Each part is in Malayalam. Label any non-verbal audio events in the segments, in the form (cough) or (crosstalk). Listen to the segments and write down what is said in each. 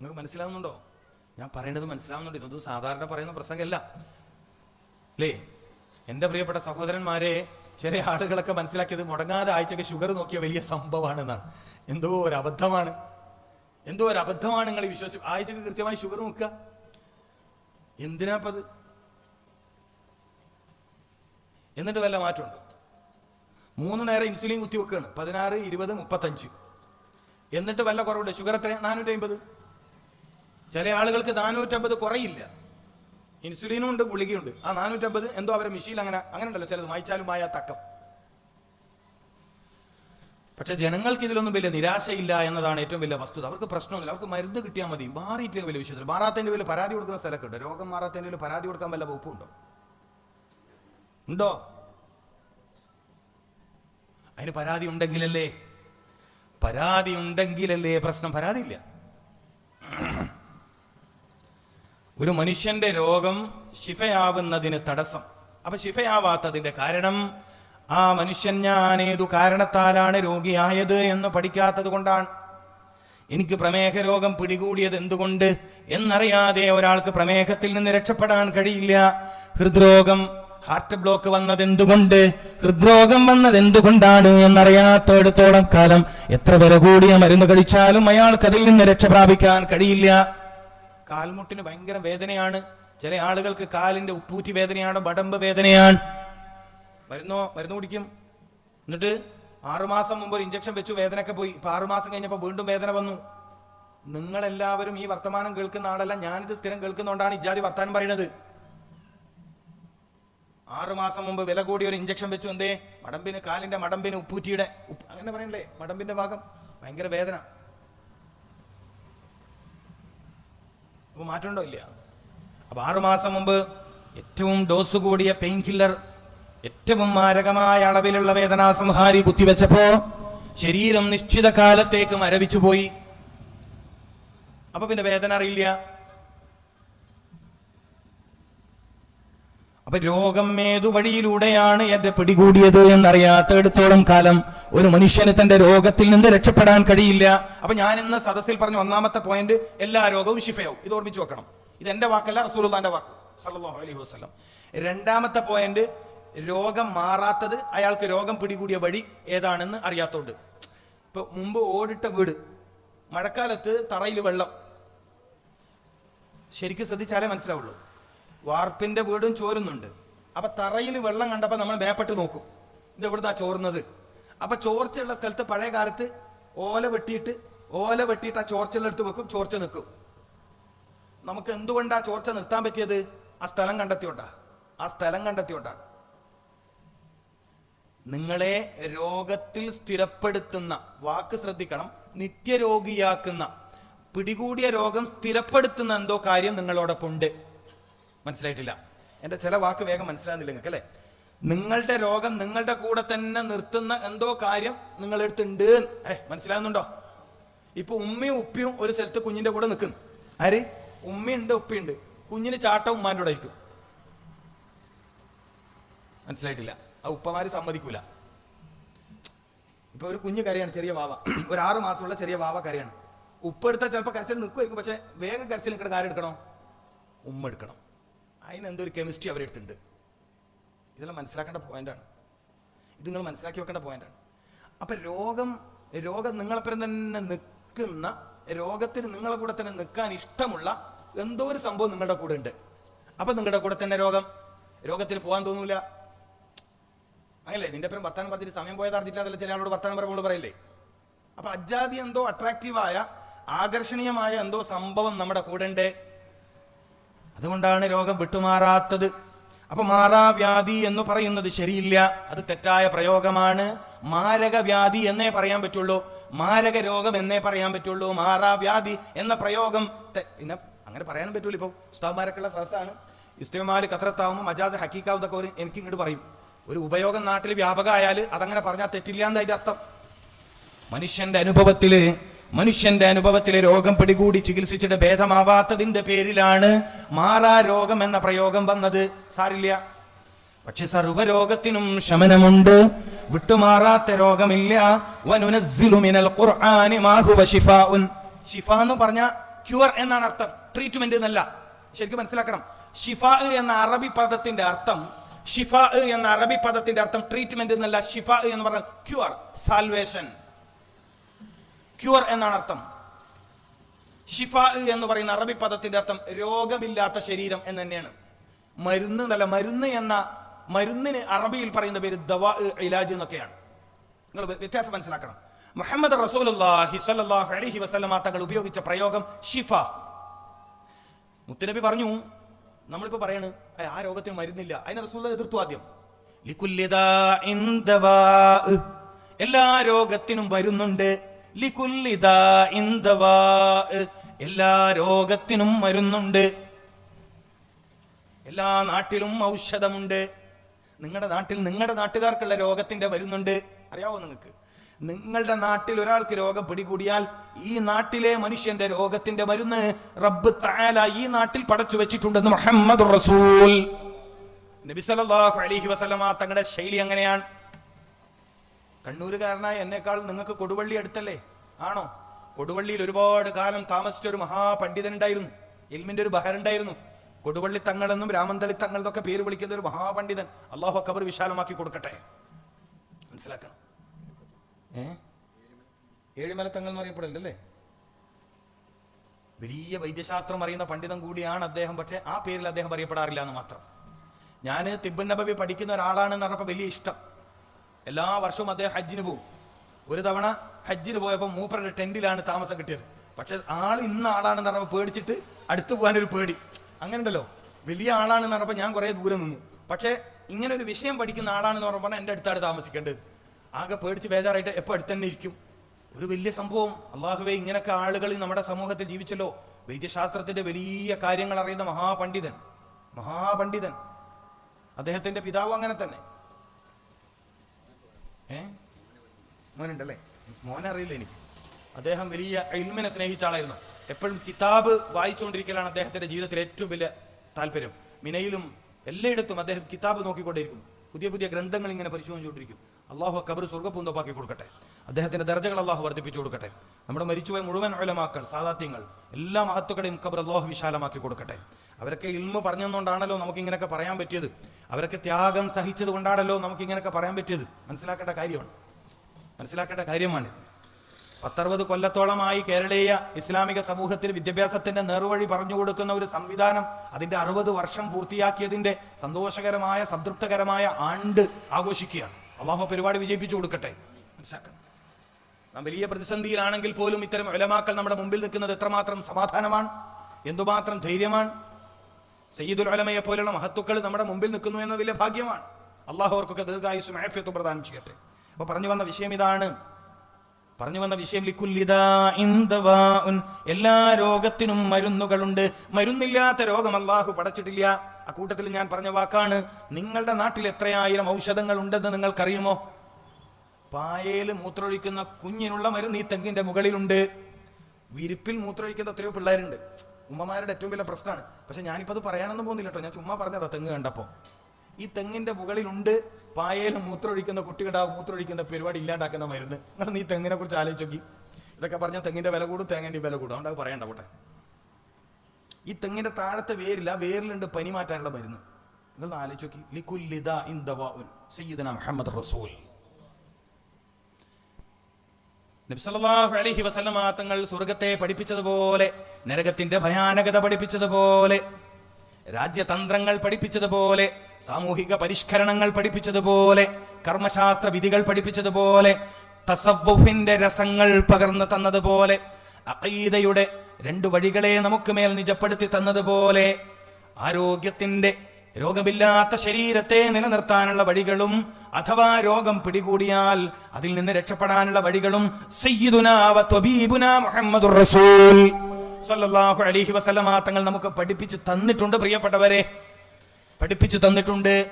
നിങ്ങൾക്ക് മനസ്സിലാവുന്നുണ്ടോ? ഞാൻ പറയേണ്ടത് മനസ്സിലാവുന്നുണ്ട്. ഇതൊന്നും സാധാരണ പറയുന്ന പ്രസംഗമല്ല. അല്ലേ എന്റെ പ്രിയപ്പെട്ട സഹോദരന്മാരെ ചില ആളുകളൊക്കെ മനസ്സിലാക്കിയത് മുടങ്ങാതെ ആഴ്ചക്ക് ഷുഗർ നോക്കിയ വലിയ സംഭവമാണെന്നാണ്. എന്തോ ഒരു അബദ്ധമാണ്. എന്തോ ഒരു അബദ്ധമാണ് നിങ്ങൾ വിശ്വസിച്ച് ആഴ്ചക്ക് കൃത്യമായി ഷുഗർ നോക്കുക. എന്തിനാപ്പത്? എന്നിട്ട് വല്ല മാറ്റമുണ്ടോ? മൂന്ന് നേരം ഇൻസുലിൻ കുത്തി വെക്കുകയാണ് പതിനാറ് ഇരുപത് മുപ്പത്തഞ്ച്. എന്നിട്ട് വല്ല കുറവുണ്ട്? ഷുഗർ എത്ര നാനൂറ്റി അമ്പത് ചില ആളുകൾക്ക് നാനൂറ്റമ്പത് കുറയില്ല. ഇൻസുലിനും ഉണ്ട് ഗുളികയുണ്ട്. ആ നാനൂറ്റമ്പത് എന്തോ അവരെ മെഷീൻ അങ്ങനെ അങ്ങനെ ഉണ്ടല്ലോ. ചിലത് വായിച്ചാലും വായ തക്കം. പക്ഷെ ജനങ്ങൾക്ക് ഇതിലൊന്നും വലിയ നിരാശയില്ല എന്നതാണ് ഏറ്റവും വലിയ വസ്തുത. അവർക്ക് പ്രശ്നമൊന്നുമില്ല. അവർക്ക് മരുന്ന് കിട്ടിയാൽ മതി. മാറിയിട്ടില്ല വലിയ വിഷയത്തിൽ. മാറാത്തതിന്റെ വലിയ പരാതി കൊടുക്കുന്ന സ്ഥലമൊക്കെ ഉണ്ട്. രോഗം മാറാത്തതിന്റെ വലിയ പരാതി കൊടുക്കാൻ വല്ല വകുപ്പുണ്ടോ ഉണ്ടോ? അതിന് പരാതി ഉണ്ടെങ്കിലല്ലേ? പരാതി ഉണ്ടെങ്കിലല്ലേ പ്രശ്നം? പരാതിയില്ല. ഒരു മനുഷ്യന്റെ രോഗം ശിഫയാവുന്നതിന് തടസ്സം. അപ്പൊ ശിഫയാവാത്തതിന്റെ കാരണം ആ മനുഷ്യൻ ഞാൻ ഏതു കാരണത്താലാണ് രോഗിയായത് എന്ന് പഠിക്കാത്തത് കൊണ്ടാണ്. എനിക്ക് പ്രമേഹ രോഗം പിടികൂടിയത് എന്തുകൊണ്ട് എന്നറിയാതെ ഒരാൾക്ക് പ്രമേഹത്തിൽ നിന്ന് രക്ഷപ്പെടാൻ കഴിയില്ല. ഹൃദ്രോഗം ഹാർട്ട് ബ്ലോക്ക് വന്നത് എന്തുകൊണ്ട് ഹൃദ്രോഗം വന്നത് എന്തുകൊണ്ടാണ് എന്നറിയാത്തടത്തോളം കാലം എത്ര വില കൂടിയ മരുന്ന് കഴിച്ചാലും അയാൾക്ക് അതിൽ നിന്ന് രക്ഷ പ്രാപിക്കാൻ കഴിയില്ല. കാൽമുട്ടിന് ഭയങ്കര വേദനയാണ്. ചില ആളുകൾക്ക് കാലിന്റെ ഉപ്പൂറ്റി വേദനയാണ് ബടമ്പ് വേദനയാണ്. മരുന്നോ മരുന്ന് കുടിക്കും. എന്നിട്ട് ആറുമാസം മുമ്പ് ഒരു ഇഞ്ചക്ഷൻ വെച്ചു വേദനയൊക്കെ പോയി. ഇപ്പൊ ആറുമാസം കഴിഞ്ഞപ്പോൾ വീണ്ടും വേദന വന്നു. നിങ്ങളെല്ലാവരും ഈ വർത്തമാനം കേൾക്കുന്ന ആളല്ല ഞാനിത് സ്ഥിരം കേൾക്കുന്നതുകൊണ്ടാണ് ഇജാതി വർത്താനം പറയുന്നത്. ആറുമാസം മുമ്പ് വില കൂടി ഒരു ഇഞ്ചക്ഷൻ വെച്ചു എന്തേ? മടമ്പിന് കാലിന്റെ മടമ്പിന് ഉപ്പൂറ്റിയുടെ അങ്ങനെ പറയണ്ടേ മടമ്പിന്റെ ഭാഗം ഭയങ്കര വേദന. അപ്പൊ മാറ്റമുണ്ടോ ഇല്ല അപ്പൊ ആറുമാസം മുമ്പ് ഏറ്റവും ഡോസ് കൂടിയ പെയിൻ കില്ലർ ഏറ്റവും മാരകമായ അളവിലുള്ള വേദനാ സംഹാരി കുത്തിവെച്ചപ്പോ ശരീരം നിശ്ചിത കാലത്തേക്ക് മരവിച്ചു പോയി അപ്പൊ പിന്നെ വേദന അറിയില്ല. അപ്പൊ രോഗം ഏതു വഴിയിലൂടെയാണ് എന്റെ പിടികൂടിയത് എന്നറിയാത്തയിടത്തോളം കാലം ഒരു മനുഷ്യന് തന്റെ രോഗത്തിൽ നിന്ന് രക്ഷപ്പെടാൻ കഴിയില്ല. അപ്പൊ ഞാൻ ഇന്ന് സദസ്സിൽ പറഞ്ഞ ഒന്നാമത്തെ പോയിന്റ് എല്ലാ രോഗവും ശിഫയാവും. ഇത് ഓർമ്മിച്ചു വെക്കണം. ഇത് എന്റെ വാക്കല്ല റസൂലുള്ളാന്റെ വാക്ക്. സല്ലല്ലാഹു അലൈഹി വസല്ലം. രണ്ടാമത്തെ പോയിന്റ് രോഗം മാറാത്തത് അയാൾക്ക് രോഗം പിടികൂടിയ വഴി ഏതാണെന്ന് അറിയാത്തോണ്ട്. ഇപ്പൊ മുമ്പ് ഓടിട്ട വീട് മഴക്കാലത്ത് തറയിൽ വെള്ളം. ശരിക്കും ശ്രദ്ധിച്ചാലേ മനസ്സിലാവുള്ളൂ. വാർപ്പിന്റെ വീടും ചോരുന്നുണ്ട്. അപ്പൊ തറയിൽ വെള്ളം കണ്ടപ്പോ നമ്മൾ മേപ്പെട്ട് നോക്കും. ഇത് എവിടുന്നാ ചോർന്നത് അപ്പൊ ചോർച്ചയുള്ള സ്ഥലത്ത് പഴയ കാലത്ത് ഓല വെട്ടിയിട്ട് ഓല വെട്ടിയിട്ട് ആ ചോർച്ചയുള്ള എടുത്ത് വെക്കും ചോർച്ച നിൽക്കും. നമുക്ക് എന്തുകൊണ്ടാ ചോർച്ച നിർത്താൻ പറ്റിയത്? ആ സ്ഥലം കണ്ടെത്തിയോണ്ടാ. ആ സ്ഥലം കണ്ടെത്തിയോണ്ടാണ് നിങ്ങളെ രോഗത്തിൽ സ്ഥിരപ്പെടുത്തുന്ന വാക്ക് ശ്രദ്ധിക്കണം നിത്യരോഗിയാക്കുന്ന പിടികൂടിയ രോഗം സ്ഥിരപ്പെടുത്തുന്ന എന്തോ കാര്യം നിങ്ങളോടൊപ്പം ഉണ്ട് മനസ്സിലായിട്ടില്ല. എന്റെ ചില വാക്ക് വേഗം മനസ്സിലാകുന്നില്ല നിങ്ങൾക്ക് അല്ലേ നിങ്ങളുടെ രോഗം നിങ്ങളുടെ കൂടെ തന്നെ നിർത്തുന്ന എന്തോ കാര്യം നിങ്ങളെടുത്തുണ്ട്. ഏ മനസ്സിലാകുന്നുണ്ടോ? ഇപ്പൊ ഉമ്മയും ഉപ്പിയും ഒരു സ്ഥലത്ത് കുഞ്ഞിന്റെ കൂടെ നിൽക്കുന്നു. ആര്? ഉമ്മയുണ്ട് ഉപ്പിയുണ്ട്. കുഞ്ഞിന് ചാട്ടം ഉമ്മാന്റെ കൂടെ ആയിരിക്കും. മനസ്സിലായിട്ടില്ല. ആ ഉപ്പമാര് സമ്മതിക്കൂല. ഇപ്പൊ ഒരു കുഞ്ഞു കരയാണ് ചെറിയ വാവ. ഒരു ആറു മാസമുള്ള ചെറിയ വാവ കരയാണ്. ഉപ്പ് എടുത്താൽ ചിലപ്പോൾ കരച്ചിൽ നിൽക്കുമായിരിക്കും പക്ഷെ വേഗം കരച്ചിൽ നിൽക്കുന്ന കാര്യം എടുക്കണോ ഉമ്മ എടുക്കണം. അതിന് എന്തോ ഒരു കെമിസ്ട്രി അവരെടുത്തിട്ടുണ്ട് ഇതെല്ലാം മനസ്സിലാക്കേണ്ട പോയിന്റാണ് ഇത് നിങ്ങൾ മനസ്സിലാക്കി വെക്കേണ്ട പോയിന്റാണ് അപ്പൊ രോഗം രോഗം നിങ്ങളെപ്പുറം തന്നെ നിൽക്കുന്ന രോഗത്തിന് നിങ്ങളെ കൂടെ തന്നെ നിൽക്കാൻ ഇഷ്ടമുള്ള എന്തോ ഒരു സംഭവം നിങ്ങളുടെ കൂടെ ഉണ്ട്. അപ്പൊ നിങ്ങളുടെ കൂടെ തന്നെ രോഗം. രോഗത്തിൽ പോകാൻ തോന്നൂല. അങ്ങനല്ലേ? നിന്റെ പേരും വർത്താനം പറഞ്ഞിട്ട് സമയം പോയത് അറിഞ്ഞിട്ടില്ല ചില ആളോട് വർത്താനം പറയുമ്പോൾ പറയില്ലേ? അപ്പൊ അജാതി എന്തോ അട്രാക്റ്റീവായ ആകർഷണീയമായ എന്തോ സംഭവം നമ്മുടെ കൂടെ ഉണ്ട്. അതുകൊണ്ടാണ് രോഗം വിട്ടുമാറാത്തത്. അപ്പൊ മാറാവ്യാധി എന്ന് പറയുന്നത് ശരിയില്ല. അത് തെറ്റായ പ്രയോഗമാണ്. മാരകവ്യാധി എന്നേ പറയാൻ പറ്റുള്ളൂ. മാരക രോഗം എന്നേ പറയാൻ പറ്റുള്ളൂ. മാറാവ്യാധി എന്ന പ്രയോഗം പിന്നെ അങ്ങനെ പറയാൻ പറ്റൂല ഇപ്പൊ. ഉസ്താദ്മാരൊക്കെയുള്ള സദസ്സാണ്. ഇസ്തമാൽ കത്രത്താവുമ്പോൾ മജാസ് ഹക്കീക്കാവുന്നൊക്കെ ഒരു എനിക്ക് ഇങ്ങോട്ട് പറയും. ഒരു ഉപയോഗം നാട്ടിൽ വ്യാപകമായാൽ അതങ്ങനെ പറഞ്ഞാൽ തെറ്റില്ല എന്നതിന്റെ അർത്ഥം. മനുഷ്യന്റെ അനുഭവത്തിൽ മനുഷ്യന്റെ അനുഭവത്തിലെ രോഗം പിടികൂടി ചികിത്സിച്ചിട്ട് ഭേദമാവാത്തതിന്റെ പേരിലാണ് മാറാ രോഗം എന്ന പ്രയോഗം വന്നത്. സാറില്ല പക്ഷെ സർവരോഗത്തിനും ശമനമുണ്ട്. വിട്ടുമാറാത്ത രോഗമില്ല. എന്ന് പറഞ്ഞ ക്യൂർ എന്നാണ് അർത്ഥം. ട്രീറ്റ്മെന്റ് എന്നല്ല. ശരിക്കും മനസ്സിലാക്കണം. ഷിഫ എന്ന അറബി പദത്തിന്റെ അർത്ഥം ഷിഫ എന്ന അറബി പദത്തിന്റെ അർത്ഥം ട്രീറ്റ്മെന്റ് എന്നല്ല ഷിഫ എന്ന് പറഞ്ഞ ക്യൂർ സാൽവേഷൻ. ക്യൂർ എന്നാണ് അർത്ഥം. ഷിഫ എന്ന് പറയുന്ന അറബി പദത്തിന്റെ അർത്ഥം രോഗമില്ലാത്ത ശരീരം എന്ന് തന്നെയാണ്. മരുന്ന് എന്നല്ല മരുന്ന് എന്ന മരുന്നിന് അറബിയിൽ പറയുന്ന പേര് ദവാ ഇലാജ് എന്നൊക്കെയാണ്. നിങ്ങൾ വ്യത്യാസം മനസ്സിലാക്കണം. മുഹമ്മദ് റസൂലുള്ളാഹി സ്വല്ലല്ലാഹു അലൈഹി വസല്ലമ തങ്ങൾ ഉപയോഗിച്ച പ്രയോഗം ഷിഫ മുത്തുനബി പറഞ്ഞു നമ്മളിപ്പോ പറയാണ് "ഏ, ആ രോഗത്തിന് മരുന്നില്ല. അതിനെ റസൂൽ എതിർത്തു ആദ്യം. എല്ലാ രോഗത്തിനും മരുന്നുണ്ട്. എല്ലാ രോഗത്തിനും മരുന്നുണ്ട്. എല്ലാ നാട്ടിലും ഔഷധമുണ്ട്. നിങ്ങളുടെ നാട്ടിൽ നിങ്ങളുടെ നാട്ടുകാർക്കുള്ള രോഗത്തിന്റെ മരുന്നുണ്ട്. അറിയാവോ നിങ്ങൾക്ക്? നിങ്ങളുടെ നാട്ടിൽ ഒരാൾക്ക് രോഗം പിടികൂടിയാൽ ഈ നാട്ടിലെ മനുഷ്യന്റെ രോഗത്തിന്റെ മരുന്ന് റബ്ബ് തആല ഈ നാട്ടിൽ പടച്ചു വെച്ചിട്ടുണ്ടെന്ന് മുഹമ്മദ് റസൂൽ. നബി സല്ലല്ലാഹു അലൈഹി വസല്ലമ തങ്ങളുടെ ശൈലി അങ്ങനെയാണ് കണ്ണൂരുകാരനായ എന്നേക്കാൾ നിങ്ങൾക്ക് കൊടുവള്ളി അടുത്തല്ലേ? ആണോ? കൊടുവള്ളിയിൽ ഒരുപാട് കാലം താമസിച്ച ഒരു മഹാപണ്ഡിതൻ ഉണ്ടായിരുന്നു ഇൽമിന്റെ ഒരു ബഹരുണ്ടായിരുന്നു. കൊടുവള്ളി തങ്ങളെന്നും രാമന്തളി തങ്ങൾ എന്നൊക്കെ പേര് വിളിക്കുന്ന ഒരു മഹാപണ്ഡിതൻ അള്ളാഹു അക്കബർ വിശാലമാക്കി കൊടുക്കട്ടെ? മനസ്സിലാക്കണം. ഏ? ഏഴിമല തങ്ങൾ എന്ന് അറിയപ്പെടില്ലല്ലേ വലിയ വൈദ്യശാസ്ത്രം അറിയുന്ന പണ്ഡിതൻ കൂടിയാണ് അദ്ദേഹം. പക്ഷേ ആ പേരിൽ അദ്ദേഹം അറിയപ്പെടാറില്ല എന്ന് മാത്രം. ഞാൻ തിബൻ നബവി പഠിക്കുന്ന ഒരാളാണെന്ന് പറഞ്ഞപ്പോൾ വലിയ ഇഷ്ടം. എല്ലാ വർഷവും അദ്ദേഹം ഹജ്ജിന് പോകും. ഒരു തവണ ഹജ്ജിന് പോയപ്പോൾ മൂപ്പരുടെ ടെന്റിലാണ് താമസം കിട്ടിയത്. പക്ഷെ ആൾ ഇന്ന ആളാണെന്ന് പറഞ്ഞപ്പോൾ പേടിച്ചിട്ട് അടുത്ത് പോകാനൊരു പേടി. അങ്ങനെയുണ്ടല്ലോ. വലിയ ആളാണെന്ന് പറഞ്ഞപ്പോൾ ഞാൻ കുറേ ദൂരെ നിന്നു. പക്ഷേ ഇങ്ങനെ ഒരു വിഷയം പഠിക്കുന്ന ആളാണെന്ന് പറഞ്ഞപ്പോൾ എന്റെ അടുത്താണ് താമസിക്കേണ്ടത്. ആകെ പേടിച്ച് ബേജാറായിട്ട് എപ്പോൾ അടുത്ത് തന്നെ ഇരിക്കും. ഒരു വലിയ സംഭവം. അള്ളാഹുവെ ഇങ്ങനൊക്കെ ആളുകൾ നമ്മുടെ സമൂഹത്തിൽ ജീവിച്ചല്ലോ. വൈദ്യശാസ്ത്രത്തിന്റെ വലിയ കാര്യങ്ങൾ അറിയുന്ന മഹാപണ്ഡിതൻ. മഹാപണ്ഡിതൻ. അദ്ദേഹത്തിന്റെ പിതാവ് അങ്ങനെ തന്നെ. ഏ? മോനുണ്ടല്ലേ? മോനറിയില്ല എനിക്ക്. അദ്ദേഹം വലിയ ഇൽമിനെ സ്നേഹിച്ച ആളായിരുന്നു. എപ്പോഴും കിതാബ് വായിച്ചുകൊണ്ടിരിക്കലാണ് അദ്ദേഹത്തിന്റെ ജീവിതത്തിലെ ഏറ്റവും വലിയ താല്പര്യം. മിനയിലും എല്ലായിടത്തും അദ്ദേഹം കിതാബ് നോക്കിക്കൊണ്ടേയിരിക്കും പുതിയ പുതിയ ഗ്രന്ഥങ്ങൾ ഇങ്ങനെ പരിശോധിച്ചുകൊണ്ടിരിക്കും. അള്ളാഹു കബർ സ്വർഗപൂന്തപ്പാക്കി കൊടുക്കട്ടെ. അദ്ദേഹത്തിന്റെ ദർജകൾ അള്ളാഹു വർദ്ധിപ്പിച്ചു കൊടുക്കട്ടെ. നമ്മുടെ മരിച്ചുപോയ മുഴുവൻ ഉലമാക്കൾ സാദാത്യങ്ങൾ എല്ലാ മഹത്തുക്കളെയും കബർ അള്ളാഹു വിശാലമാക്കി കൊടുക്കട്ടെ. അവരൊക്കെ ഇൽമ പറഞ്ഞുകൊണ്ടാണല്ലോ നമുക്ക് ഇങ്ങനെയൊക്കെ പറയാൻ പറ്റിയത്. അവരൊക്കെ ത്യാഗം സഹിച്ചത് കൊണ്ടാണല്ലോ നമുക്ക് ഇങ്ങനെയൊക്കെ പറയാൻ പറ്റിയത്. മനസ്സിലാക്കേണ്ട കാര്യമാണ്. മനസ്സിലാക്കേണ്ട കാര്യമാണ്. പത്തറുപത് കൊല്ലത്തോളമായി കേരളീയ ഇസ്ലാമിക സമൂഹത്തിൽ വിദ്യാഭ്യാസത്തിന്റെ നേർവഴി പറഞ്ഞു കൊടുക്കുന്ന ഒരു സംവിധാനം അതിന്റെ അറുപത് വർഷം പൂർത്തിയാക്കിയതിന്റെ സന്തോഷകരമായ സംതൃപ്തകരമായ ആണ്ട് ആഘോഷിക്കുകയാണ്. അള്ളാഹു പരിപാടി വിജയിപ്പിച്ചു കൊടുക്കട്ടെ. മനസ്സിലാക്കണം. നാം വലിയ പ്രതിസന്ധിയിലാണെങ്കിൽ പോലും ഇത്തരം ഉലമാക്കൾ നമ്മുടെ മുമ്പിൽ നിൽക്കുന്നത് എത്രമാത്രം സമാധാനമാണ്? എന്തുമാത്രം ധൈര്യമാണ്? സയ്യിദുൽ ഉലമയെ പോലുള്ള മഹത്തുക്കൾ നമ്മുടെ മുമ്പിൽ നിൽക്കുന്നു എന്ന വലിയ ഭാഗ്യമാണ്. അള്ളാഹു അവർക്കൊക്കെ ദീർഘായുസും ആഫിയത്തും പ്രദാനം ചെയ്യട്ടെ. അപ്പൊ പറഞ്ഞു വന്ന വിഷയം ഇതാണ്. പറഞ്ഞു വന്ന വിഷയം. എല്ലാ രോഗത്തിനും മരുന്നുകളുണ്ട്. മരുന്നില്ലാത്ത രോഗം അള്ളാഹു പടച്ചിട്ടില്ല. ആ കൂട്ടത്തിൽ ഞാൻ പറഞ്ഞ വാക്കാണ് നിങ്ങളുടെ നാട്ടിൽ എത്രയായിരം ഔഷധങ്ങൾ ഉണ്ടെന്ന് നിങ്ങൾക്കറിയുമോ? പായയിൽ മൂത്രമൊഴിക്കുന്ന കുഞ്ഞിനുള്ള മരുന്ന് ഈ തെങ്ങിന്റെ മുകളിലുണ്ട്. വിരിപ്പിൽ മൂത്രമൊഴിക്കുന്ന എത്രയോ പിള്ളേരുണ്ട്. ഉമ്മമാരുടെ ഏറ്റവും വലിയ പ്രശ്നമാണ്. പക്ഷെ ഞാനിപ്പോ അത് പറയാനൊന്നും പോകുന്നില്ല കേട്ടോ. ഞാൻ ചുമ്മാ പറഞ്ഞതാ തെങ്ങ് കണ്ടപ്പോ. ഈ തെങ്ങിന്റെ മുകളിലുണ്ട് പായയിൽ മൂത്രമൊഴിക്കുന്ന കുട്ടികളുടെ മൂത്രമൊഴിക്കുന്ന പരിപാടി ഇല്ലാണ്ടാക്കുന്ന മരുന്ന്. നിങ്ങൾ നീ തെങ്ങിനെ കുറിച്ച് ആലോചിച്ച് നോക്കി. ഇതൊക്കെ പറഞ്ഞാൽ തെങ്ങിന്റെ വില കൂടും തേങ്ങേന്റെ വില കൂടും. അതുകൊണ്ട് അത് പറയണ്ട പോട്ടെ. ഈ തെങ്ങിന്റെ താഴത്തെ വേരില്ല വേരിലുണ്ട് പനി മാറ്റാനുള്ള മരുന്ന്. നിങ്ങൾ ആലോചിച്ച് നോക്കി. ലിക്കുല്ലിദാ ഇൻ സയ്യിദന മുഹമ്മദ് റസൂൽ. നബ്സല്ലാഹു അലഹി വസല്ലമ തങ്ങൾ സ്വർഗത്തെ പഠിപ്പിച്ചതുപോലെ നരകത്തിന്റെ ഭയാനകത പഠിപ്പിച്ചതുപോലെ രാജ്യതന്ത്രങ്ങൾ പഠിപ്പിച്ചതുപോലെ സാമൂഹിക പരിഷ്കരണങ്ങൾ പഠിപ്പിച്ചതുപോലെ കർമ്മശാസ്ത്ര വിധികൾ പഠിപ്പിച്ചതുപോലെ തസവ്വുഫിന്റെ രസങ്ങൾ പകർന്നു തന്നതുപോലെ അഖീദയുടെ രണ്ടു വഴികളെ നമുക്ക് മേൽ നിജപ്പെടുത്തി തന്നതുപോലെ ആരോഗ്യത്തിന്റെ രോഗമില്ലാത്ത ശരീരത്തെ നിലനിർത്താനുള്ള വഴികളും അഥവാ രോഗം പിടികൂടിയാൽ അതിൽ നിന്ന് രക്ഷപ്പെടാനുള്ള വഴികളും റസൂൽ. അലൈഹി വസല്ലമ തങ്ങൾ നമുക്ക് പഠിപ്പിച്ചു തന്നിട്ടുണ്ട് പ്രിയപ്പെട്ടവരെ. പഠിപ്പിച്ചു തന്നിട്ടുണ്ട്.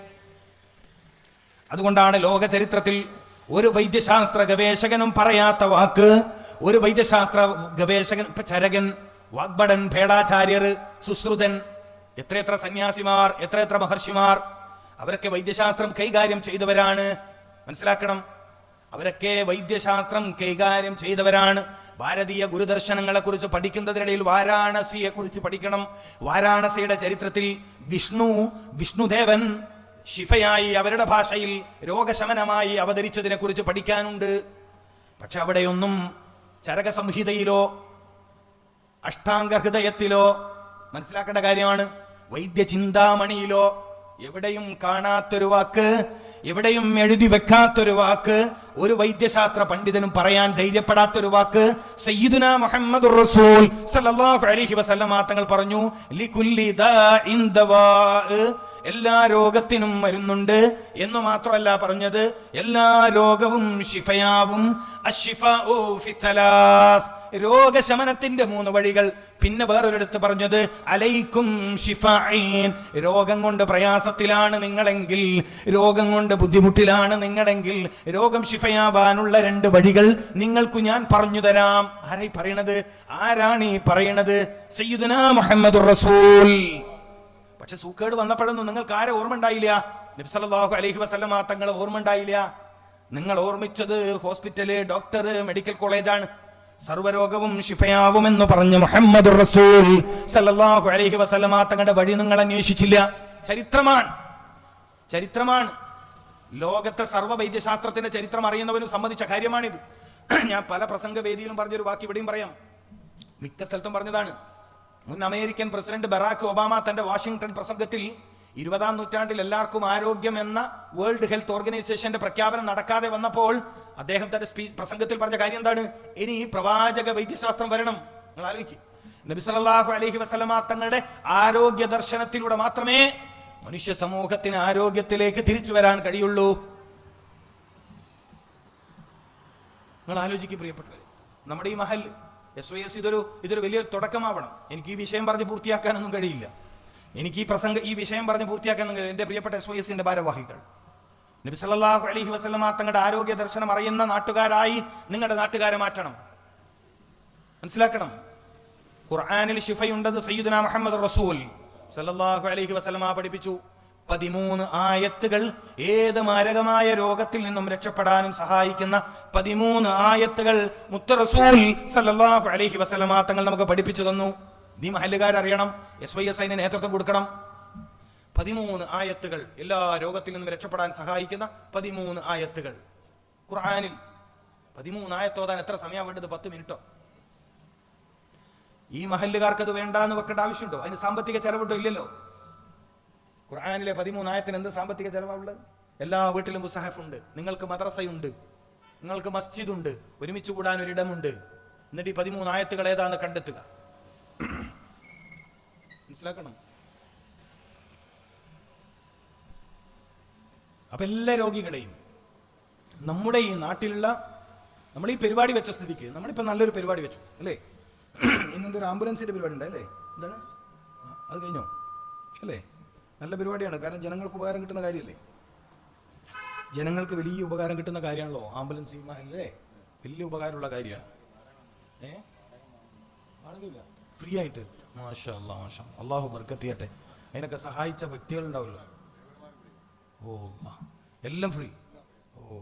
അതുകൊണ്ടാണ് ലോക ചരിത്രത്തിൽ ഒരു വൈദ്യശാസ്ത്ര ഗവേഷകനും പറയാത്ത വാക്ക് ഒരു വൈദ്യശാസ്ത്ര ഗവേഷകൻ ചരകൻ വാഗ്ഭടൻ ഭേടാചാര്യർ സുശ്രുതൻ എത്രയെത്ര സന്യാസിമാർ എത്രയെത്ര മഹർഷിമാർ അവരൊക്കെ വൈദ്യശാസ്ത്രം കൈകാര്യം ചെയ്തവരാണ്. മനസ്സിലാക്കണം? അവരൊക്കെ വൈദ്യശാസ്ത്രം കൈകാര്യം ചെയ്തവരാണ്. ഭാരതീയ ഗുരുദർശനങ്ങളെ കുറിച്ച് പഠിക്കുന്നതിനിടയിൽ വാരാണസിയെ കുറിച്ച് പഠിക്കണം. വാരാണസിയുടെ ചരിത്രത്തിൽ വിഷ്ണു വിഷ്ണുദേവൻ ശിഫയായി അവരുടെ ഭാഷയിൽ രോഗശമനമായി അവതരിച്ചതിനെ കുറിച്ച് പഠിക്കാനുണ്ട്. പക്ഷെ അവിടെയൊന്നും ചരക സംഹിതയിലോ അഷ്ടാംഗ ഹൃദയത്തിലോ മനസ്സിലാക്കേണ്ട കാര്യമാണ്. വൈദ്യ ചിന്താമണിയിലോ എവിടെയും കാണാത്തൊരു വാക്ക് എവിടെയും എഴുതി വെക്കാത്തൊരു വാക്ക് ഒരു വൈദ്യശാസ്ത്ര പണ്ഡിതനും പറയാൻ ധൈര്യപ്പെടാത്തൊരു വാക്ക് സയ്യിദുന മുഹമ്മദ് റസൂൽ സല്ലല്ലാഹു അലൈഹി വസല്ലമ തങ്ങൾ പറഞ്ഞു ലികുല്ലി ദാഇൻ ദവാ. എല്ലാ രോഗത്തിനും മരുന്നുണ്ട് എന്ന് മാത്രമല്ല പറഞ്ഞത്. എല്ലാ രോഗവും ഷിഫയാവും രോഗശമനത്തിന്റെ മൂന്ന് വഴികൾ. പിന്നെ വേറൊരിടത്ത് പറഞ്ഞത് അലൈക്കും ഷിഫാഈൻ രോഗം കൊണ്ട് പ്രയാസത്തിലാണ് നിങ്ങളെങ്കിൽ രോഗം കൊണ്ട് ബുദ്ധിമുട്ടിലാണ് നിങ്ങളെങ്കിൽ രോഗം ഷിഫയാവാനുള്ള രണ്ട് വഴികൾ നിങ്ങൾക്ക് ഞാൻ പറഞ്ഞു തരാം. ആരായി പറയണത്? ആരാണ് ഈ പറയണത്? സയ്യുദന മുഹമ്മദ് റസൂൽ. പക്ഷെ സൂക്കേട് വന്നപ്പോഴൊന്നും നിങ്ങൾക്ക് ആരെ ഓർമ്മ ഉണ്ടായില്ല? നിബ്സലാഹു അലഹി വസല്ലമ തങ്ങളെ ഓർമ്മ ഉണ്ടായില്ല. നിങ്ങൾ ഓർമ്മിച്ചത് ഹോസ്പിറ്റൽ ഡോക്ടർ മെഡിക്കൽ കോളേജാണ്. സർവരോഗവും ഷിഫയാവും എന്ന് പറഞ്ഞ മുഹമ്മദ് റസൂൽ സല്ലല്ലാഹു അലൈഹി വസല്ലമ തങ്ങളുടെ വഴി നിങ്ങൾ അന്വേഷിച്ചില്ല. ചരിത്രമാണ്. ചരിത്രമാണ്. ലോകത്തെ സർവ വൈദ്യശാസ്ത്രത്തിന്റെ ചരിത്രം അറിയുന്നവരും സംബന്ധിച്ച കാര്യമാണിത്. ഞാൻ പല പ്രസംഗ വേദിയിലും പറഞ്ഞൊരു വാക്ക് ഇവിടെയും പറയാം. മിക്ക സ്ഥലത്തും പറഞ്ഞതാണ്. മുൻ അമേരിക്കൻ പ്രസിഡന്റ് ബറാക്ക് ഒബാമ തന്റെ വാഷിംഗ്ടൺ പ്രസംഗത്തിൽ ഇരുപതാം നൂറ്റാണ്ടിൽ എല്ലാവർക്കും ആരോഗ്യം എന്ന വേൾഡ് ഹെൽത്ത് ഓർഗനൈസേഷന്റെ പ്രഖ്യാപനം നടക്കാതെ വന്നപ്പോൾ അദ്ദേഹം തന്റെ സ്പീച്ച് പ്രസംഗത്തിൽ പറഞ്ഞ കാര്യം എന്താണ്? ഇനി പ്രവാചക വൈദ്യശാസ്ത്രം വരണം. നിങ്ങൾ ആലോചിക്കും. നബി അലഹി വസല്ലമ തങ്ങളുടെ ആരോഗ്യ ദർശനത്തിലൂടെ മാത്രമേ മനുഷ്യ സമൂഹത്തിന് ആരോഗ്യത്തിലേക്ക് തിരിച്ചു വരാൻ കഴിയുള്ളൂ. നിങ്ങൾ ആലോചിക്കും പ്രിയപ്പെട്ടവര്. നമ്മുടെ ഈ മഹൽ എസ് വൈ എസ് ഇതൊരു ഇതൊരു വലിയൊരു തുടക്കമാവണം. എനിക്ക് ഈ വിഷയം പറഞ്ഞ് പൂർത്തിയാക്കാനൊന്നും കഴിയില്ല. എനിക്ക് ഈ പ്രസംഗ ഈ വിഷയം പറഞ്ഞ് പൂർത്തിയാക്കാനൊന്നും കഴിയില്ല. എന്റെ പ്രിയപ്പെട്ട എസ് വൈ എസിന്റെ ഭാരവാഹികൾ. നബി സല്ലല്ലാഹു അലൈഹി വസല്ലമ തങ്ങളുടെ ആരോഗ്യ ദർശനം അറിയുന്ന നാട്ടുകാരായി നിങ്ങളുടെ നാട്ടുകാരെ മാറ്റണം. മനസ്സിലാക്കണം? ഖുർആാനിൽ ഷിഫയുണ്ടെന്ന് സയ്യിദുന മുഹമ്മദ് റസൂൽ സല്ലാഹു അലഹി വസല്ലമ പഠിപ്പിച്ചു. പതിമൂന്ന് ആയത്തുകൾ ഏത് മാരകമായ രോഗത്തിൽ നിന്നും രക്ഷപ്പെടാനും സഹായിക്കുന്ന പതിമൂന്ന് ആയത്തുകൾ മുത്തറസൂൽ അലൈഹി വസല്ലമ തങ്ങൾ നമുക്ക് പഠിപ്പിച്ചു തന്നു. നീ മഹല്ലുകാരറിയണം എസ് വൈ എസ് ഐന് നേതൃത്വം കൊടുക്കണം. പതിമൂന്ന് ആയത്തുകൾ എല്ലാ രോഗത്തിൽ നിന്നും രക്ഷപ്പെടാൻ സഹായിക്കുന്ന പതിമൂന്ന് ആയത്തുകൾ. ഖുർആാനിൽ പതിമൂന്ന് ആയത്തോതാൻ എത്ര സമയം വേണ്ടത് പത്ത് മിനിറ്റോ? ഈ മഹല്ലുകാർക്ക് അത് വേണ്ടാന്ന് വെക്കേണ്ട ആവശ്യമുണ്ടോ? അതിന് സാമ്പത്തിക ചെലവുണ്ടോ ഇല്ലല്ലോ? ഖുർആാനിലെ പതിമൂന്നായത്തിന് എന്ത് സാമ്പത്തിക ചെലവാണുള്ളത്? എല്ലാ വീട്ടിലും മുസാഹഫുണ്ട്. നിങ്ങൾക്ക് മദ്രസയുണ്ട്. നിങ്ങൾക്ക് മസ്ജിദ് ഉണ്ട് ഒരുമിച്ച് കൂടാൻ ഒരിടമുണ്ട്. എന്നിട്ട് ഈ പതിമൂന്ന് ആയത്തുകൾ ഏതാന്ന് കണ്ടെത്തുക. മനസ്സിലാക്കണം? അപ്പൊ എല്ലാ രോഗികളെയും നമ്മുടെ ഈ നാട്ടിലുള്ള നമ്മൾ ഈ പരിപാടി വെച്ച സ്ഥിതിക്ക് നമ്മളിപ്പോ നല്ലൊരു പരിപാടി വെച്ചു അല്ലേ? ഇന്നെന്തൊരു ആംബുലൻസിന്റെ പരിപാടി ഉണ്ട് അല്ലേ? എന്താണ്? അത് കഴിഞ്ഞോ? അല്ലേ? നല്ല പരിപാടിയാണ്. കാരണം ജനങ്ങൾക്ക് ഉപകാരം കിട്ടുന്ന കാര്യമല്ലേ ജനങ്ങൾക്ക് വലിയ ഉപകാരം കിട്ടുന്ന കാര്യമാണല്ലോ ആംബുലൻസ് വിമാനല്ലേ? വലിയ ഉപകാരമുള്ള കാര്യമാണ്. ഫ്രീ ആയിട്ട്. അള്ളാഹു ബർക്കത്തിയട്ടെ. അതിനൊക്കെ സഹായിച്ച വ്യക്തികളുണ്ടാവില്ല ഓ. എല്ലാം ഫ്രീ. ഓ.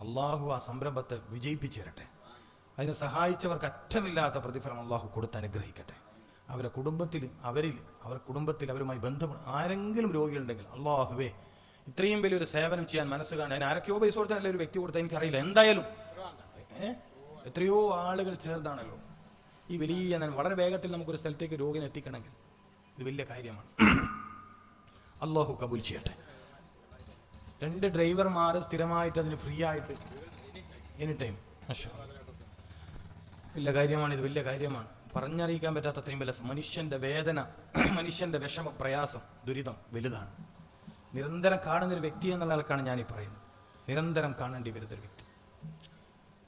അള്ളാഹു ആ സംരംഭത്തെ വിജയിപ്പിച്ചു തരട്ടെ. അതിനെ സഹായിച്ചവർക്ക് അറ്റമില്ലാത്ത പ്രതിഫലം അള്ളാഹു കൊടുത്ത് അനുഗ്രഹിക്കട്ടെ. അവരെ കുടുംബത്തിൽ അവരിൽ അവർ കുടുംബത്തിൽ അവരുമായി ബന്ധം ആരെങ്കിലും രോഗികളുണ്ടെങ്കിൽ അള്ളാഹുവേ ഇത്രയും വലിയൊരു സേവനം ചെയ്യാൻ മനസ്സ് കാണാൻ ആരൊക്കെയോ പൈസ കൊടുത്താൽ ഒരു വ്യക്തി കൊടുത്താൽ എനിക്കറിയില്ല. എന്തായാലും എത്രയോ ആളുകൾ ചേർന്നാണല്ലോ. ഈ വലിയ. വളരെ വേഗത്തിൽ നമുക്കൊരു സ്ഥലത്തേക്ക് രോഗിനെ എത്തിക്കണമെങ്കിൽ ഇത് വലിയ കാര്യമാണ്. (clears throat) അള്ളാഹു കബൂൽ ചെയ്യട്ടെ. രണ്ട് ഡ്രൈവർമാർ സ്ഥിരമായിട്ട് അതിന് ഫ്രീ ആയിട്ട് എനി ടൈം വലിയ കാര്യമാണ് ഇത് വലിയ കാര്യമാണ്. പറഞ്ഞറിയിക്കാൻ പറ്റാത്ത അത്രയും വില മനുഷ്യന്റെ വേദന (clears throat) മനുഷ്യന്റെ വിഷമ പ്രയാസം ദുരിതം വലുതാണ്. നിരന്തരം കാണുന്ന ഒരു വ്യക്തി എന്നുള്ള ആൾക്കാണ് ഞാൻ ഈ പറയുന്നത്. നിരന്തരം കാണേണ്ടി വരുന്ന ഒരു വ്യക്തി.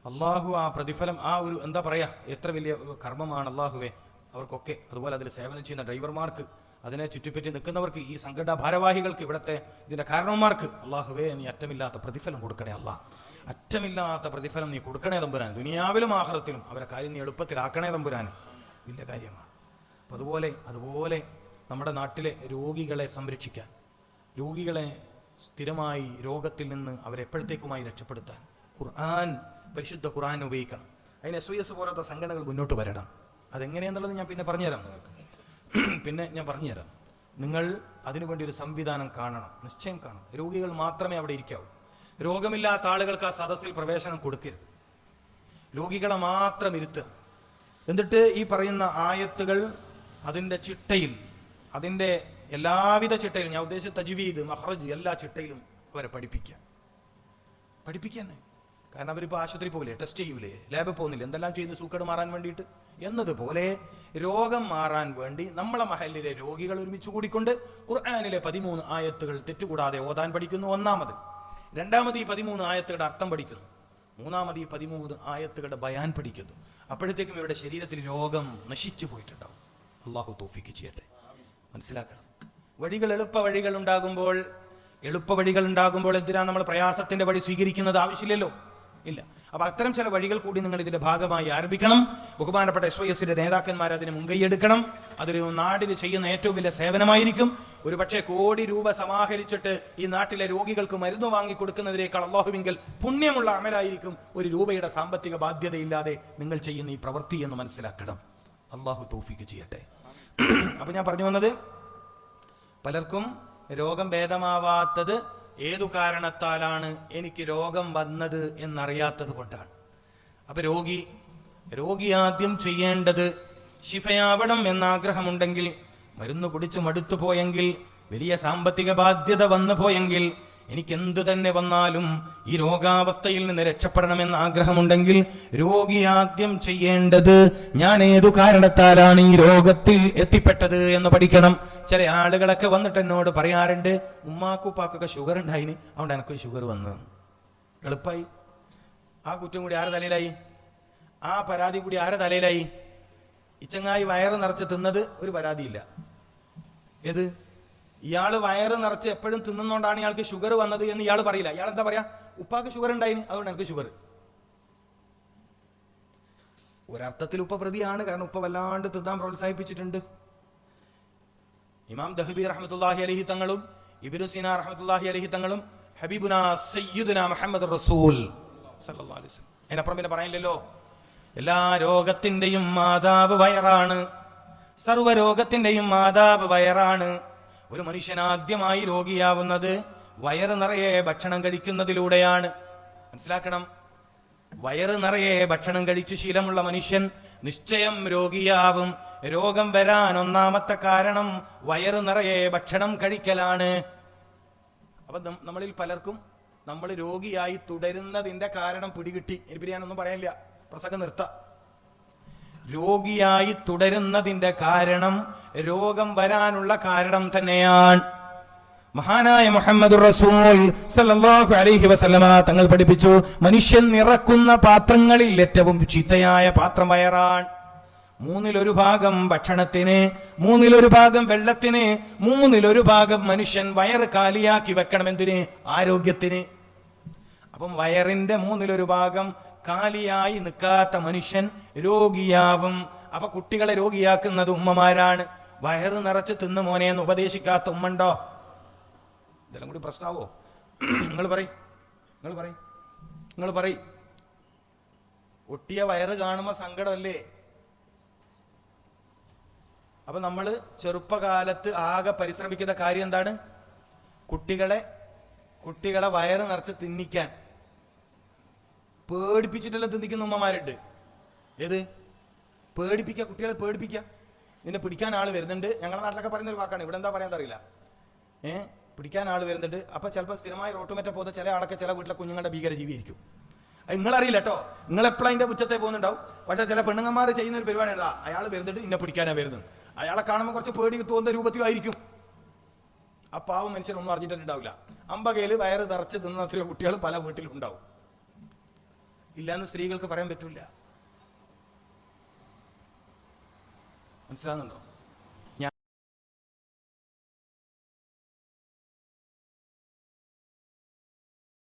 അള്ളാഹു ആ പ്രതിഫലം ആ ഒരു എന്താ പറയാ എത്ര വലിയ കർമ്മമാണ് അള്ളാഹുവെ. അവർക്കൊക്കെ അതുപോലെ അതിൽ സേവനം ചെയ്യുന്ന ഡ്രൈവർമാർക്ക് അതിനെ ചുറ്റിപ്പറ്റി നിൽക്കുന്നവർക്ക് ഈ സംഘടനാ ഭാരവാഹികൾക്ക് ഇവിടുത്തെ ഇതിന്റെ കാരണവന്മാർക്ക് അള്ളാഹുവേ നീ അറ്റമില്ലാത്ത പ്രതിഫലം കൊടുക്കണേ അല്ല അറ്റമില്ലാത്ത പ്രതിഫലം നീ കൊടുക്കണേ തമ്പുരാൻ ദുനിയാവിലും ആഹ്റത്തിലും അവരെ കാര്യം നീ എളുപ്പത്തിലാക്കണേ തമ്പുരാൻ വലിയ കാര്യമാണ്. അപ്പം അതുപോലെ അതുപോലെ നമ്മുടെ നാട്ടിലെ രോഗികളെ സംരക്ഷിക്കാൻ രോഗികളെ സ്ഥിരമായി രോഗത്തിൽ നിന്ന് അവരെപ്പോഴത്തേക്കുമായി രക്ഷപ്പെടുത്താൻ ഖുർആൻ പരിശുദ്ധ ഖുർആൻ ഉപയോഗിക്കണം. അതിന് എസ് വി എസ് പോലത്തെ സംഘടനകൾ മുന്നോട്ട് വരണം. അതെങ്ങനെയെന്നുള്ളത് ഞാൻ പിന്നെ പറഞ്ഞുതരാം നിങ്ങൾക്ക്. (clears throat) പിന്നെ ഞാൻ പറഞ്ഞുതരാം. നിങ്ങൾ അതിനുവേണ്ടി ഒരു സംവിധാനം കാണണം. നിശ്ചയം കാണണം. രോഗികൾ മാത്രമേ അവിടെ ഇരിക്കാവൂ. രോഗമില്ലാത്ത ആളുകൾക്ക് ആ സദസ്സിൽ പ്രവേശനം കൊടുക്കരുത്. രോഗികളെ മാത്രം ഇരുത്തുക. എന്നിട്ട് ഈ പറയുന്ന ആയത്തുകൾ അതിന്റെ ചിട്ടയിൽ അതിന്റെ എല്ലാവിധ ചിട്ടയിലും ഞാൻ ഉദ്ദേശിച്ച തജ്വീദ് മഹ്റജ് എല്ലാ ചിട്ടയിലും അവരെ പഠിപ്പിക്കുക. പഠിപ്പിക്കാൻ കാരണം അവരിപ്പോൾ ആശുപത്രി പോകില്ലേ ടെസ്റ്റ് ചെയ്യൂലേ ലാബിൽ പോകുന്നില്ല എന്തെല്ലാം ചെയ്യുന്നു സൂക്കേട് മാറാൻ വേണ്ടിയിട്ട്? എന്നതുപോലെ രോഗം മാറാൻ വേണ്ടി നമ്മളെ മഹലിലെ രോഗികൾ ഒരുമിച്ച് കൂടിക്കൊണ്ട് ഖുർആാനിലെ പതിമൂന്ന് ആയത്തുകൾ തെറ്റുകൂടാതെ ഓതാൻ പഠിക്കുന്നു. ഒന്നാമത് രണ്ടാമത് ഈ പതിമൂന്ന് ആയത്തുകളുടെ അർത്ഥം പഠിക്കുന്നു. മൂന്നാമത് ഈ പതിമൂന്ന് ആയത്തുകളുടെ ബയാൻ പഠിക്കുന്നു. അപ്പോഴത്തേക്കും ഇവരുടെ ശരീരത്തിൽ രോഗം നശിച്ചു പോയിട്ടുണ്ടാവും. അള്ളാഹു തോഫിക്ക് ചെയ്യട്ടെ. മനസ്സിലാക്കണം. വഴികൾ എളുപ്പ വഴികൾ ഉണ്ടാകുമ്പോൾ എളുപ്പ വഴികൾ ഉണ്ടാകുമ്പോൾ എന്തിനാ നമ്മൾ പ്രയാസത്തിന്റെ വഴി സ്വീകരിക്കുന്നത് ആവശ്യമില്ലല്ലോ? ഇല്ല. അപ്പൊ അത്തരം ചില വഴികൾ കൂടി നിങ്ങൾ ഇതിന്റെ ഭാഗമായി ആരംഭിക്കണം. ബഹുമാനപ്പെട്ട എസ് വൈ എസിന്റെ നേതാക്കന്മാർ അതിന് മുൻകൈയെടുക്കണം. അതൊരു നാടിന് ചെയ്യുന്ന ഏറ്റവും വലിയ സേവനമായിരിക്കും. ഒരു പക്ഷേ കോടി രൂപ സമാഹരിച്ചിട്ട് ഈ നാട്ടിലെ രോഗികൾക്ക് മരുന്ന് വാങ്ങി കൊടുക്കുന്നതിനേക്കാൾ അള്ളാഹുവിങ്കിൽ പുണ്യമുള്ള അമലായിരിക്കും. ഒരു രൂപയുടെ സാമ്പത്തിക ബാധ്യതയില്ലാതെ നിങ്ങൾ ചെയ്യുന്ന ഈ പ്രവൃത്തി എന്ന് മനസ്സിലാക്കണം. അള്ളാഹു തോഫിക്ക് ചെയ്യട്ടെ. അപ്പൊ ഞാൻ പറഞ്ഞു വന്നത് പലർക്കും രോഗം ഭേദമാവാത്തത് ഏതു കാരണത്താലാണ് എനിക്ക് രോഗം വന്നത് എന്നറിയാത്തത് കൊണ്ടാണ്. അപ്പൊ രോഗി രോഗി ആദ്യം ചെയ്യേണ്ടത് ശിഫയാവണം എന്നാഗ്രഹമുണ്ടെങ്കിൽ മരുന്ന് കുടിച്ച് മടുത്തു പോയെങ്കിൽ വലിയ സാമ്പത്തിക ബാധ്യത വന്നു പോയെങ്കിൽ എനിക്ക് എന്തു തന്നെ വന്നാലും ഈ രോഗാവസ്ഥയിൽ നിന്ന് രക്ഷപ്പെടണമെന്ന് ആഗ്രഹമുണ്ടെങ്കിൽ രോഗി ആദ്യം ചെയ്യേണ്ടത് ഞാൻ ഏതു കാരണത്താലാണ് ഈ രോഗത്തിൽ എത്തിപ്പെട്ടത് എന്ന് പഠിക്കണം. ചില ആളുകളൊക്കെ വന്നിട്ട് എന്നോട് പറയാറുണ്ട് ഉമ്മാക്കുപ്പാക്കൊക്കെ ഷുഗർ ഉണ്ടായിന്. അതുകൊണ്ട് എനിക്ക് ഷുഗർ വന്നു. എളുപ്പമായി ആ കുറ്റം കൂടി ആരുടെ തലയിലായി? ആ പരാതി കൂടി ആരെ തലയിലായി? ഇച്ചങ്ങായി വയറ് നിറച്ച് തിന്നത് ഒരു പരാതിയില്ല. ഏത്? ഇയാൾ വയറ് നിറച്ച് എപ്പോഴും തിന്നുന്നോണ്ടാണ് ഇയാൾക്ക് ഷുഗർ വന്നത് എന്ന് ഇയാൾ പറയില്ല. ഇയാൾ എന്താ പറയാ? ഉപ്പാക്ക് ഷുഗർ ഉണ്ടായിന് അതുകൊണ്ട് എനിക്ക് ഷുഗർ. ഒരർത്ഥത്തിൽ ഉപ്പ പ്രതിയാണ് കാരണം ഉപ്പ വല്ലാണ്ട് തിന്നാൻ പ്രോത്സാഹിപ്പിച്ചിട്ടുണ്ട്. ഇമാം ദഹബി റഹമത്തുല്ലാഹി അലഹി തങ്ങളും ഇബിനു സീന റഹ്മത്തുള്ളാഹി അലഹി തങ്ങളും ഹബീബുന സയ്യിദുന മുഹമ്മദ് റസൂൽ അതിനപ്പുറം പിന്നെ പറയില്ലല്ലോ. എല്ലാ രോഗത്തിന്റെയും മാതാവ് വയറാണ്. സർവരോഗത്തിന്റെയും മാതാവ് വയറാണ്. ഒരു മനുഷ്യൻ ആദ്യമായി രോഗിയാവുന്നത് വയറ് നിറയെ ഭക്ഷണം കഴിക്കുന്നതിലൂടെയാണ്. മനസ്സിലാക്കണം? വയറ് നിറയെ ഭക്ഷണം കഴിച്ചു ശീലമുള്ള മനുഷ്യൻ നിശ്ചയം രോഗിയാവും. രോഗം വരാൻ ഒന്നാമത്തെ കാരണം വയറ് നിറയെ ഭക്ഷണം കഴിക്കലാണ്. അപ്പൊ നമ്മളിൽ പലർക്കും നമ്മൾ രോഗിയായി തുടരുന്നതിന്റെ കാരണം പിടികിട്ടി. എനിക്ക് ഞാനൊന്നും പറയാനില്ല. പ്രസംഗം നിർത്താം. രോഗിയായി തുടരുന്നതിന്റെ കാരണം രോഗം വരാനുള്ള കാരണം തന്നെയാണ്. മഹാനായ മുഹമ്മദ് റസൂൽ സല്ലല്ലാഹു അലൈഹി വസല്ലമ തങ്ങൾ പഠിപ്പിച്ചു മനുഷ്യൻ നിറക്കുന്ന പാത്രങ്ങളിൽ ഏറ്റവും ചീത്തയായ പാത്രം വയറാൻ മൂന്നിലൊരു ഭാഗം ഭക്ഷണത്തിന് മൂന്നിലൊരു ഭാഗം വെള്ളത്തിന് മൂന്നിലൊരു ഭാഗം മനുഷ്യൻ വയറ് കാലിയാക്കി വെക്കണം എന്തിന് ആരോഗ്യത്തിന്. അപ്പം വയറിന്റെ മൂന്നിലൊരു ഭാഗം കാലിയായി നിൽക്കാത്ത മനുഷ്യൻ രോഗിയാവും. അപ്പൊ കുട്ടികളെ രോഗിയാക്കുന്നത് ഉമ്മമാരാണ്. വയറ് നിറച്ച് തിന്ന് മോനെ എന്ന് ഉപദേശിക്കാത്ത ഉമ്മണ്ടോ? ഇതെല്ലാം കൂടി പ്രശ്നമാവോ നിങ്ങൾ പറയും. നിങ്ങൾ പറയും. നിങ്ങൾ പറയും. ഒട്ടിയ വയറ് കാണുമ്പോ സങ്കടമല്ലേ? അപ്പൊ നമ്മൾ ചെറുപ്പകാലത്ത് ആകെ പരിശ്രമിക്കുന്ന കാര്യം എന്താണ്? കുട്ടികളെ കുട്ടികളെ വയറ് നിറച്ച് തിന്നിക്കാൻ. പേടിപ്പിച്ചിട്ടല്ല തിന്നിക്കുന്ന ഉമ്മമാരുണ്ട്. ഏത്? പേടിപ്പിക്കുക കുട്ടികളെ പേടിപ്പിക്കുക. നിന്നെ പിടിക്കാൻ ആൾ വരുന്നുണ്ട്. ഞങ്ങളുടെ നാട്ടിലൊക്കെ പറയുന്ന ഒരു വാക്കാണ്. ഇവിടെ എന്താ പറയാൻ അറിയില്ല. ഏ? പിടിക്കാൻ ആൾ വരുന്നുണ്ട്. അപ്പൊ ചിലപ്പോൾ സ്ഥിരമായി റോട്ടുമറ്റ പോകുന്ന ചില ആളൊക്കെ ചില വീട്ടിലെ കുഞ്ഞുങ്ങളുടെ ഭീകര ജീവിയായിരിക്കും നിങ്ങളറിയില്ല കേട്ടോ. നിങ്ങൾ എപ്പോഴും അതിന്റെ മുറ്റത്തെ പോകുന്നുണ്ടാവും? പക്ഷെ ചില പെണ്ണുങ്ങന്മാർ ചെയ്യുന്ന ഒരു പരിപാടി എന്താ? അയാൾ വരുന്നുണ്ട് ഇന്നെ പിടിക്കാനാ വരുന്നത്. അയാളെ കാണുമ്പോൾ കുറച്ച് പേടി തോന്നുന്ന രൂപത്തിലായിരിക്കും. ആ പാവം മനുഷ്യനൊന്നും അറിഞ്ഞിട്ടുണ്ടാവില്ല. അമ്പകയിൽ വയറ് നിറച്ച് തിന്ന കുട്ടികൾ പല വീട്ടിലും ഉണ്ടാവും ഇല്ലാന്ന് സ്ത്രീകൾക്ക് പറയാൻ പറ്റില്ല മനസ്സിലാകുന്നുണ്ടോ